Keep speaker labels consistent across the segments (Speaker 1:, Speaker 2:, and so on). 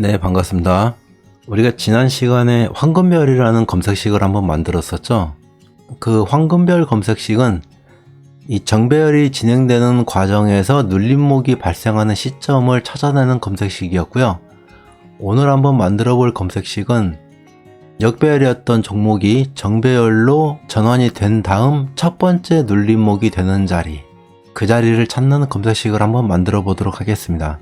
Speaker 1: 네, 반갑습니다. 우리가 지난 시간에 황금별이라는 검색식을 한번 만들었었죠. 그 황금별 검색식은 이 정배열이 진행되는 과정에서 눌림목이 발생하는 시점을 찾아내는 검색식이었고요. 오늘 한번 만들어 볼 검색식은 역배열이었던 종목이 정배열로 전환이 된 다음 첫 번째 눌림목이 되는 자리, 그 자리를 찾는 검색식을 한번 만들어 보도록 하겠습니다.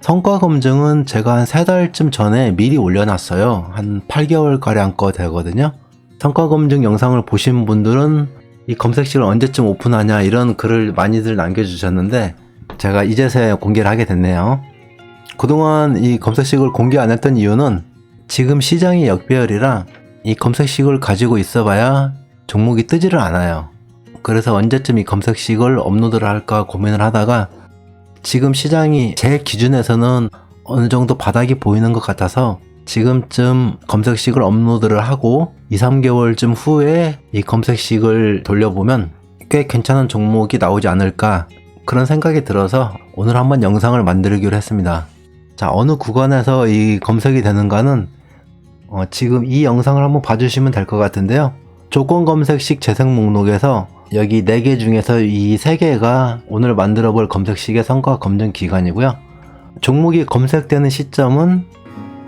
Speaker 1: 성과 검증은 제가 한 세 달쯤 전에 미리 올려놨어요. 한 8개월가량 거 되거든요. 성과 검증 영상을 보신 분들은 이 검색식을 언제쯤 오픈하냐 이런 글을 많이들 남겨주셨는데 제가 이제서야 공개를 하게 됐네요. 그동안 이 검색식을 공개 안 했던 이유는 지금 시장이 역배열이라 이 검색식을 가지고 있어봐야 종목이 뜨지를 않아요. 그래서 언제쯤 이 검색식을 업로드를 할까 고민을 하다가 지금 시장이 제 기준에서는 어느 정도 바닥이 보이는 것 같아서 지금쯤 검색식을 업로드를 하고 2, 3개월쯤 후에 이 검색식을 돌려보면 꽤 괜찮은 종목이 나오지 않을까 그런 생각이 들어서 오늘 한번 영상을 만들기로 했습니다. 자, 어느 구간에서 이 검색이 되는가는 어, 지금 이 영상을 한번 봐주시면 될 것 같은데요. 조건 검색식 재생 목록에서 여기 4개 중에서 이 3개가 오늘 만들어 볼 검색식의 성과 검증 기간이고요. 종목이 검색되는 시점은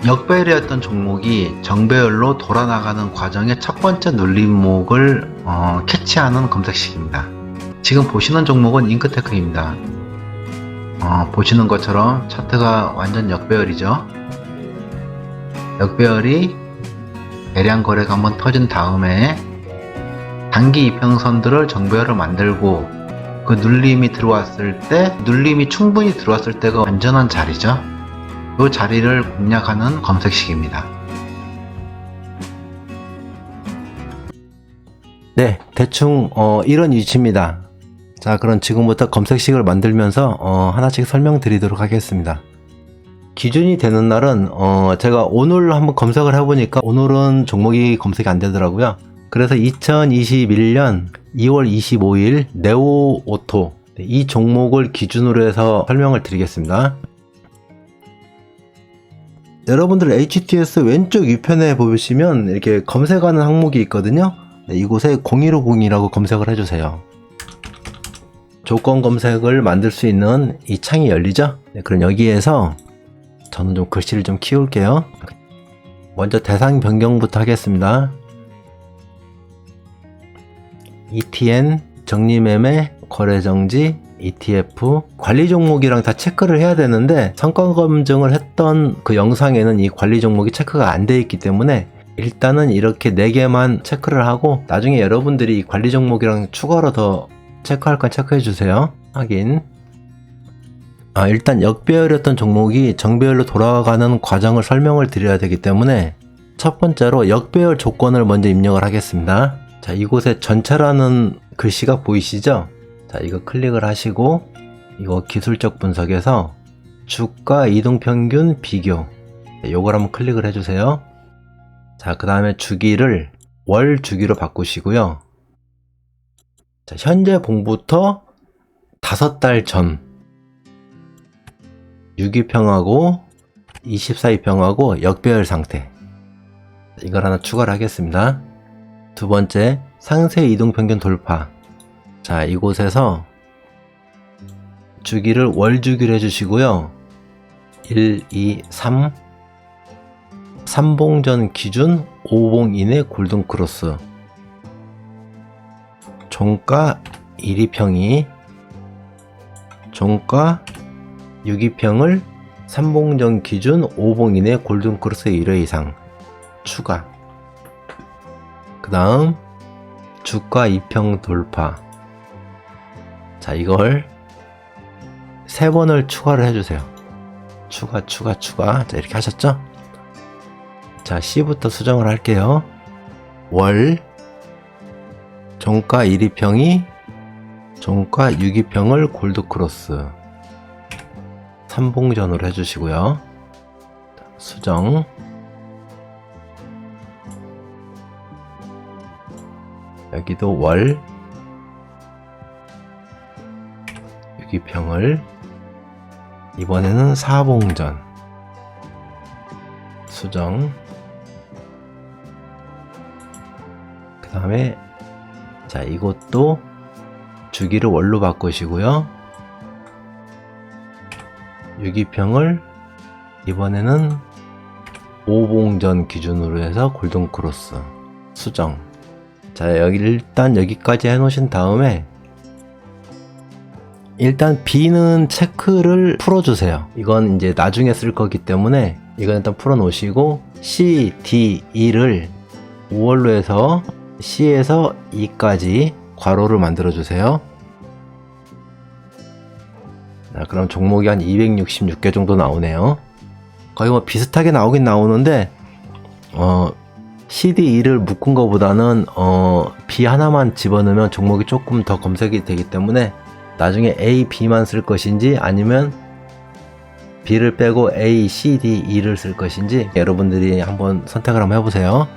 Speaker 1: 역배열이었던 종목이 정배열로 돌아나가는 과정의 첫 번째 눌림목을 어, 캐치하는 검색식입니다. 지금 보시는 종목은 잉크테크입니다. 어, 보시는 것처럼 차트가 완전 역배열이죠. 역배열이 대량 거래가 한번 터진 다음에 단기 이평선들을 정배열을 만들고 그 눌림이 들어왔을 때 눌림이 충분히 들어왔을 때가 안전한 자리죠. 그 자리를 공략하는 검색식입니다. 네, 대충 어, 이런 위치입니다. 자, 그럼 지금부터 검색식을 만들면서 어, 하나씩 설명드리도록 하겠습니다. 기준이 되는 날은 어, 제가 오늘 한번 검색을 해보니까 오늘은 종목이 검색이 안 되더라고요. 그래서 2021년 2월 25일 네오 오토 이 종목을 기준으로 해서 설명을 드리겠습니다. 여러분들 HTS 왼쪽 위편에 보시면 이렇게 검색하는 항목이 있거든요. 네, 이곳에 0150이라고 검색을 해주세요. 조건 검색을 만들 수 있는 이 창이 열리죠? 네, 그럼 여기에서 저는 좀 글씨를 좀 키울게요. 먼저 대상 변경부터 하겠습니다. ETN, 정리매매, 거래정지, ETF, 관리 종목이랑 다 체크를 해야 되는데 성과 검증을 했던 그 영상에는 이 관리 종목이 체크가 안 돼 있기 때문에 일단은 이렇게 4개만 체크를 하고 나중에 여러분들이 이 관리 종목이랑 추가로 더 체크할 건 체크해 주세요. 확인. 아, 일단 역배열이었던 종목이 정배열로 돌아가는 과정을 설명을 드려야 되기 때문에 첫 번째로 역배열 조건을 먼저 입력을 하겠습니다. 자, 이곳에 전체라는 글씨가 보이시죠? 자, 이거 클릭을 하시고 이거 기술적 분석에서 주가 이동평균 비교 요걸 한번 클릭을 해주세요. 자, 그 다음에 주기를 월 주기로 바꾸시고요. 자, 현재 봉부터 다섯 달 전 6위평하고 24위평하고 역배열 상태 이걸 하나 추가를 하겠습니다. 두 번째, 상세 이동 평균 돌파. 자, 이곳에서 주기를 월 주기로 해주시고요. 1, 2, 3. 3봉전 기준 5봉 이내 골든 크로스. 종가 1위평이 종가 6위평을 3봉전 기준 5봉 이내 골든 크로스 1회 이상 추가. 그 다음 주가 2평 돌파. 자 이걸 세 번을 추가를 해주세요. 추가 추가 추가. 자 이렇게 하셨죠? 자 C부터 수정을 할게요. 월 종가 1위평이 종가 6위평을 골드크로스 3봉전으로 해주시고요. 수정 여기도 월 유기평을 이번에는 사봉전 수정. 그 다음에 자 이것도 주기를 월로 바꾸시고요. 유기평을 이번에는 5봉전 기준으로 해서 골든 크로스 수정. 자 여기 일단 여기까지 해놓으신 다음에 일단 B는 체크를 풀어주세요. 이건 이제 나중에 쓸 거기 때문에 이건 일단 풀어놓으시고 C, D, E를 5월로 해서 C에서 E까지 괄호를 만들어 주세요. 자, 그럼 종목이 한 266개 정도 나오네요. 거의 뭐 비슷하게 나오긴 나오는데, 어, CD, E를 묶은 것보다는, 어, B 하나만 집어넣으면 종목이 조금 더 검색이 되기 때문에, 나중에 A, B만 쓸 것인지 아니면 B를 빼고 A, C, D, E를 쓸 것인지 여러분들이 한번 선택을 한번 해보세요.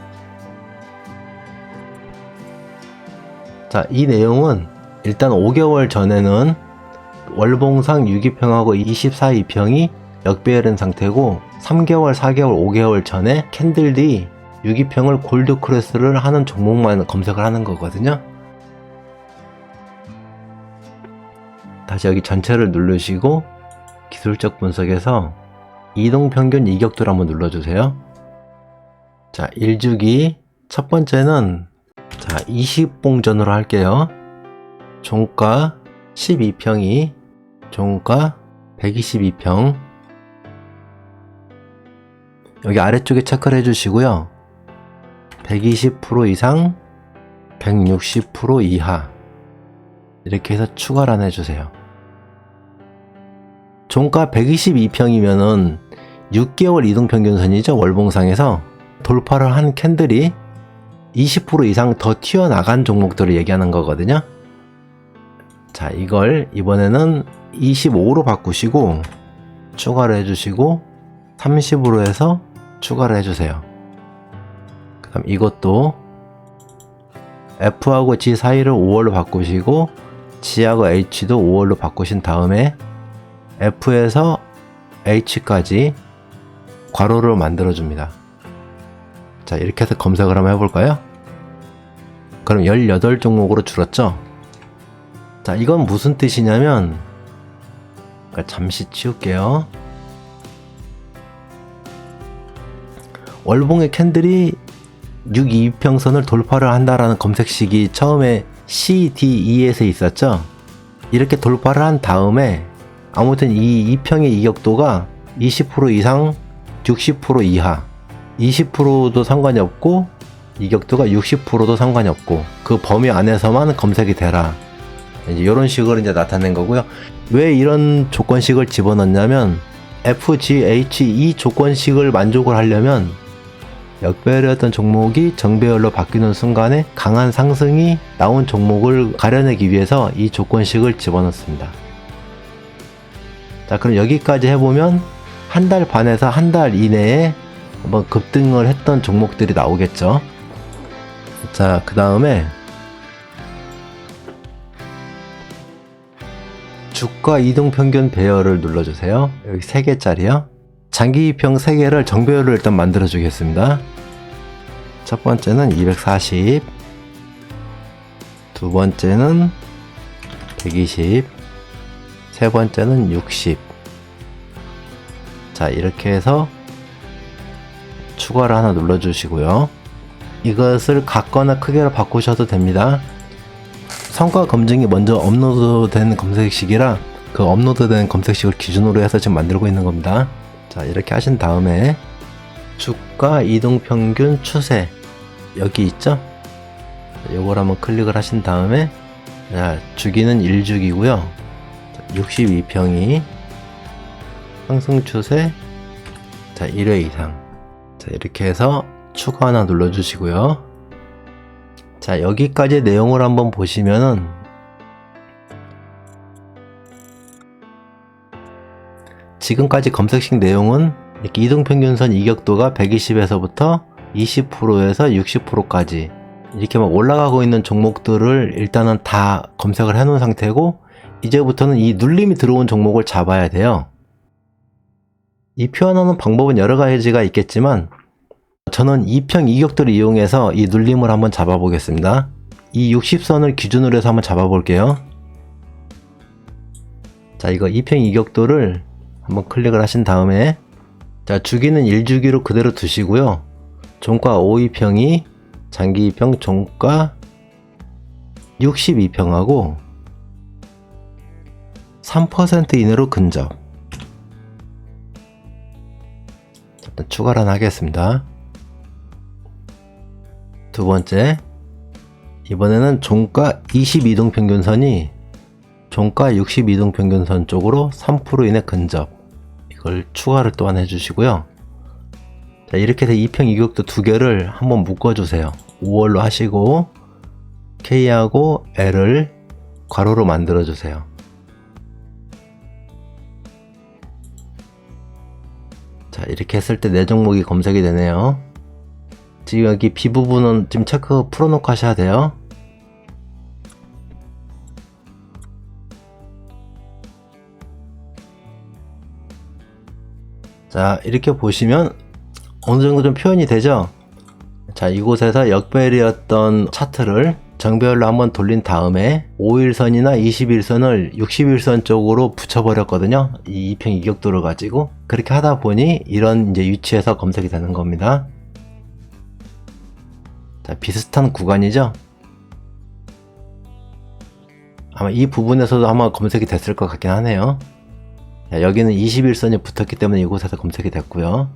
Speaker 1: 자, 이 내용은 일단 5개월 전에는 월봉상 6위평하고 24 2평이 역배열인 상태고 3개월, 4개월, 5개월 전에 캔들디 6위평을 골드 크레스를 하는 종목만 검색을 하는 거거든요. 다시 여기 전체를 누르시고 기술적 분석에서 이동평균 이격도를 한번 눌러주세요. 자, 1주기 첫 번째는 자, 20봉전으로 할게요. 종가 12평이 종가 122평 여기 아래쪽에 체크를 해주시고요. 120% 이상 160% 이하 이렇게 해서 추가를 해주세요. 종가 122평이면은 6개월 이동 평균선이죠. 월봉상에서 돌파를 한 캔들이 20% 이상 더 튀어나간 종목들을 얘기하는 거거든요. 자, 이걸 이번에는 25로 바꾸시고 추가를 해주시고 30으로 해서 추가를 해주세요. 그 다음 이것도 F하고 G 사이를 5월로 바꾸시고 G하고 H도 5월로 바꾸신 다음에 F에서 H까지 괄호를 만들어줍니다. 자, 이렇게 해서 검색을 한번 해볼까요? 그럼 18 종목으로 줄었죠? 자, 이건 무슨 뜻이냐면, 잠시 치울게요. 월봉의 캔들이 6이평선을 돌파를 한다라는 검색식이 처음에 CDE에서 있었죠. 이렇게 돌파를 한 다음에 아무튼 이 2평의 이격도가 20% 이상 60% 이하 20%도 상관이 없고 이격도가 60%도 상관이 없고 그 범위 안에서만 검색이 되라 이제 이런 식으로 이제 나타낸 거고요 왜 이런 조건식을 집어넣냐면 FGH 이 조건식을 만족을 하려면 역배열이었던 종목이 정배열로 바뀌는 순간에 강한 상승이 나온 종목을 가려내기 위해서 이 조건식을 집어넣습니다. 자, 그럼 여기까지 해보면 한 달 반에서 한 달 이내에 한번 급등을 했던 종목들이 나오겠죠. 자, 그 다음에 주가 이동 평균 배열을 눌러주세요. 여기 3개짜리요. 장기평 3개를 정배열로 일단 만들어 주겠습니다. 첫 번째는 240, 두 번째는 120, 세 번째는 60. 자, 이렇게 해서 추가를 하나 눌러주시고요. 이것을 같거나 크게로 바꾸셔도 됩니다. 성과 검증이 먼저 업로드된 검색식이라 그 업로드된 검색식을 기준으로 해서 지금 만들고 있는 겁니다. 자, 이렇게 하신 다음에 주가 이동평균 추세 여기 있죠? 요걸 한번 클릭을 하신 다음에 자, 주기는 1주기고요. 62평이 상승 추세 자 1회 이상 자 이렇게 해서 추가 하나 눌러주시고요. 자 여기까지 내용을 한번 보시면은 지금까지 검색식 내용은 이렇게 이동평균선 이격도가 120에서부터 20%에서 60%까지 이렇게 막 올라가고 있는 종목들을 일단은 다 검색을 해 놓은 상태고 이제부터는 이 눌림이 들어온 종목을 잡아야 돼요. 이 표현하는 방법은 여러 가지가 있겠지만 저는 2평 이격도를 이용해서 이 눌림을 한번 잡아보겠습니다. 이 60선을 기준으로 해서 한번 잡아볼게요. 자, 이거 2평 이격도를 한번 클릭을 하신 다음에 자, 주기는 1주기로 그대로 두시고요. 종가 52평이 장기 2평 종가 62평하고 3% 이내로 근접. 일단 추가를 하겠습니다. 두 번째, 이번에는 종가 22동 평균선이 종가 62동 평균선 쪽으로 3% 이내 근접. 이걸 추가를 또한 해주시고요. 자, 이렇게 해서 2평 이격도 두 개를 한번 묶어주세요. 5월로 하시고, K하고 L을 괄호로 만들어주세요. 자, 이렇게 했을 때네 종목이 검색이 되네요. 지금 여기 B 부분은 지금 체크 풀어놓고 하셔야 돼요. 자, 이렇게 보시면 어느 정도 좀 표현이 되죠? 자, 이곳에서 역배열이었던 차트를 정배열로 한번 돌린 다음에 5일선이나 21선을 61선 쪽으로 붙여버렸거든요. 이 2평 이격도를 가지고. 그렇게 하다 보니 이런 이제 위치에서 검색이 되는 겁니다. 자, 비슷한 구간이죠? 아마 이 부분에서도 아마 검색이 됐을 것 같긴 하네요. 자, 여기는 21선이 붙었기 때문에 이곳에서 검색이 됐고요.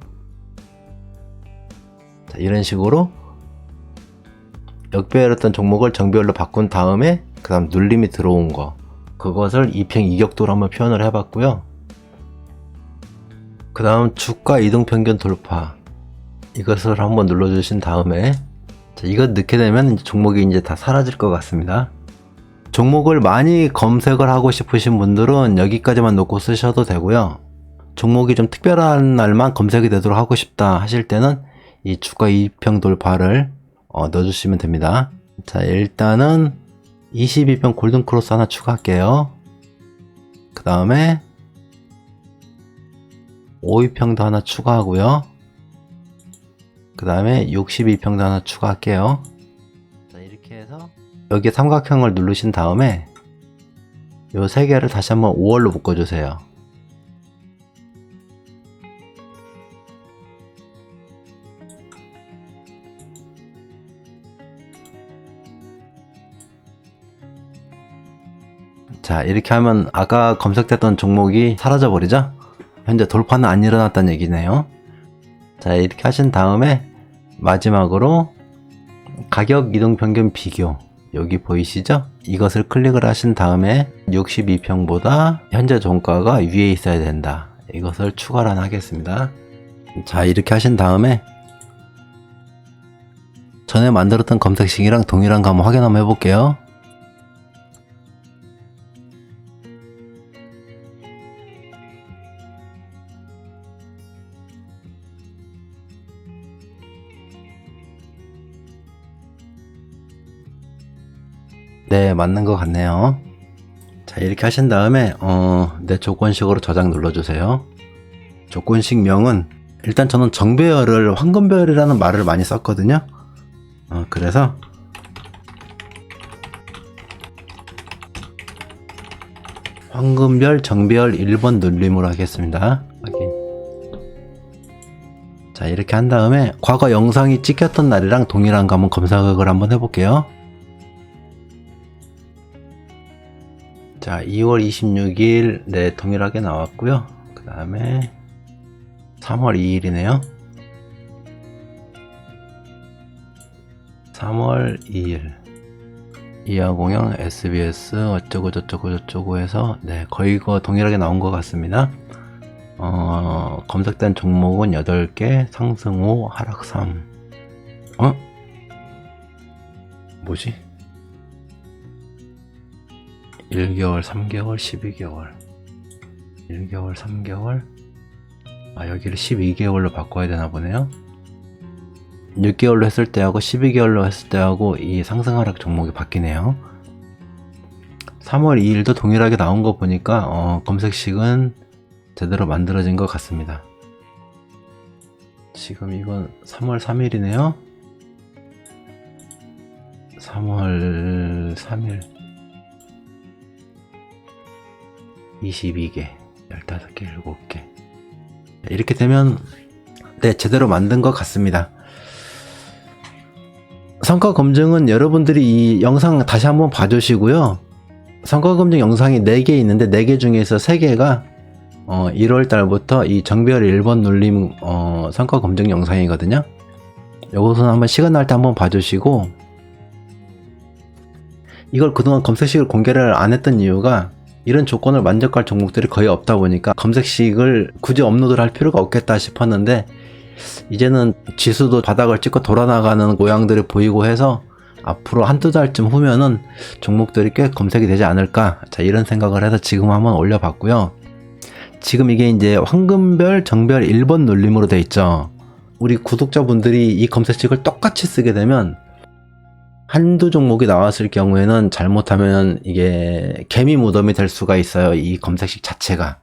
Speaker 1: 자, 이런 식으로 역배열했던 종목을 정배열로 바꾼 다음에 그 다음 눌림이 들어온 거 그것을 2평 이격도로 한번 표현을 해봤고요. 그 다음 주가 이동평균 돌파 이것을 한번 눌러주신 다음에 자, 이거 넣게 되면 이제 종목이 이제 다 사라질 것 같습니다. 종목을 많이 검색을 하고 싶으신 분들은 여기까지만 놓고 쓰셔도 되고요. 종목이 좀 특별한 날만 검색이 되도록 하고 싶다 하실 때는 이 주가 2평 돌파를 어, 넣어주시면 됩니다. 자, 일단은 22평 골든 크로스 하나 추가할게요. 그 다음에 52평도 하나 추가하고요. 그 다음에 62평도 하나 추가할게요. 여기 삼각형을 누르신 다음에 요 세 개를 다시 한번 5월로 묶어주세요. 자 이렇게 하면 아까 검색됐던 종목이 사라져 버리죠? 현재 돌파는 안 일어났다는 얘기네요. 자 이렇게 하신 다음에 마지막으로 가격 이동 평균 비교 여기 보이시죠? 이것을 클릭을 하신 다음에 62평보다 현재 종가가 위에 있어야 된다. 이것을 하나 하겠습니다. 자 이렇게 하신 다음에 전에 만들었던 검색식이랑 동일한 거 한번 확인 한번 해볼게요 네, 맞는 것 같네요. 자, 이렇게 하신 다음에, 어, 내 조건식으로 저장 눌러주세요. 조건식 명은, 일단 저는 정배열을 황금배열이라는 말을 많이 썼거든요. 어, 그래서, 황금별, 정배열 1번 눌림으로 하겠습니다. 확인. 자, 이렇게 한 다음에, 과거 영상이 찍혔던 날이랑 동일한 거 한번 검색을 한번 해볼게요. 자, 2월 26일 네 동일하게 나왔고요. 그 다음에 3월 2일이네요. 3월 2일 이하 공영 SBS 어쩌고 저쩌고 저쩌고 해서 네 거의 거 동일하게 나온 것 같습니다. 어, 검색된 종목은 8개, 상승 5, 하락 3. 어? 뭐지? 1개월, 3개월, 12개월. 1개월, 3개월. 아, 여기를 12개월로 바꿔야 되나 보네요. 6개월로 했을 때하고 12개월로 했을 때하고 이 상승 하락 종목이 바뀌네요. 3월 2일도 동일하게 나온 거 보니까 어, 검색식은 제대로 만들어진 것 같습니다. 지금 이건 3월 3일이네요. 3월 3일 22개 15개 7개. 이렇게 되면 네 제대로 만든 것 같습니다. 성과 검증은 여러분들이 이 영상 다시 한번 봐주시고요. 성과 검증 영상이 4개 있는데 4개 중에서 3개가 어, 1월 달부터 이 정비열 1번 눌림 어, 성과 검증 영상이거든요. 요것은 한번 시간 날 때 한번 봐주시고 이걸 그동안 검색식을 공개를 안 했던 이유가 이런 조건을 만족할 종목들이 거의 없다 보니까 검색식을 굳이 업로드를 할 필요가 없겠다 싶었는데 이제는 지수도 바닥을 찍고 돌아나가는 모양들이 보이고 해서 앞으로 한두 달쯤 후면은 종목들이 꽤 검색이 되지 않을까. 자 이런 생각을 해서 지금 한번 올려봤고요. 지금 이게 이제 황금별 정별 1번 눌림으로 돼 있죠. 우리 구독자분들이 이 검색식을 똑같이 쓰게 되면 한두 종목이 나왔을 경우에는 잘못하면 이게 개미 무덤이 될 수가 있어요. 이 검색식 자체가.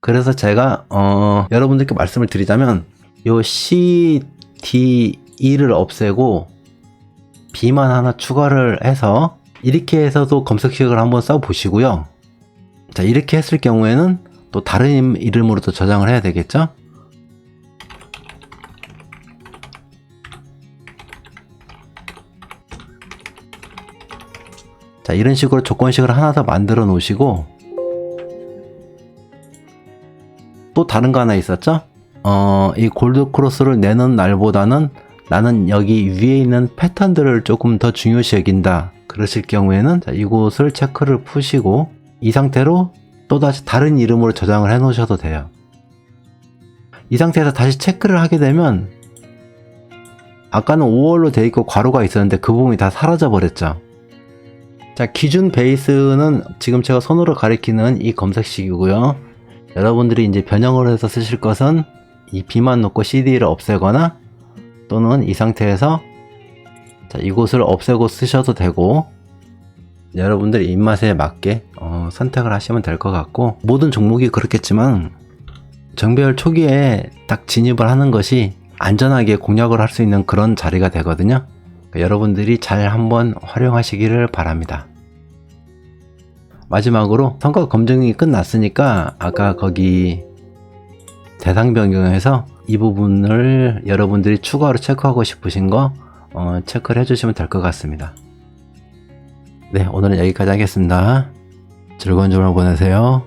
Speaker 1: 그래서 제가 어, 여러분들께 말씀을 드리자면 요 C, D, E를 없애고 B만 하나 추가를 해서 이렇게 해서도 검색식을 한번 써 보시고요. 자 이렇게 했을 경우에는 또 다른 이름으로도 저장을 해야 되겠죠? 자, 이런 식으로 조건식을 하나 더 만들어 놓으시고, 또 다른 거 하나 있었죠? 어, 이 골드 크로스를 내는 날보다는 나는 여기 위에 있는 패턴들을 조금 더 중요시 여긴다. 그러실 경우에는 자, 이곳을 체크를 푸시고, 이 상태로 또다시 다른 이름으로 저장을 해 놓으셔도 돼요. 이 상태에서 다시 체크를 하게 되면, 아까는 5월로 돼 있고 괄호가 있었는데 그 부분이 다 사라져 버렸죠. 자, 기준 베이스는 지금 제가 손으로 가리키는 이 검색식이고요. 여러분들이 이제 변형을 해서 쓰실 것은 이 B만 놓고 CD를 없애거나 또는 이 상태에서 자, 이곳을 없애고 쓰셔도 되고 여러분들 입맛에 맞게 어, 선택을 하시면 될 것 같고 모든 종목이 그렇겠지만 정배열 초기에 딱 진입을 하는 것이 안전하게 공략을 할 수 있는 그런 자리가 되거든요. 그러니까 여러분들이 잘 한번 활용하시기를 바랍니다. 마지막으로 성과 검증이 끝났으니까 아까 거기 대상 변경해서 이 부분을 여러분들이 추가로 체크하고 싶으신 거 어, 체크를 해주시면 될 것 같습니다. 네, 오늘은 여기까지 하겠습니다. 즐거운 주말 보내세요.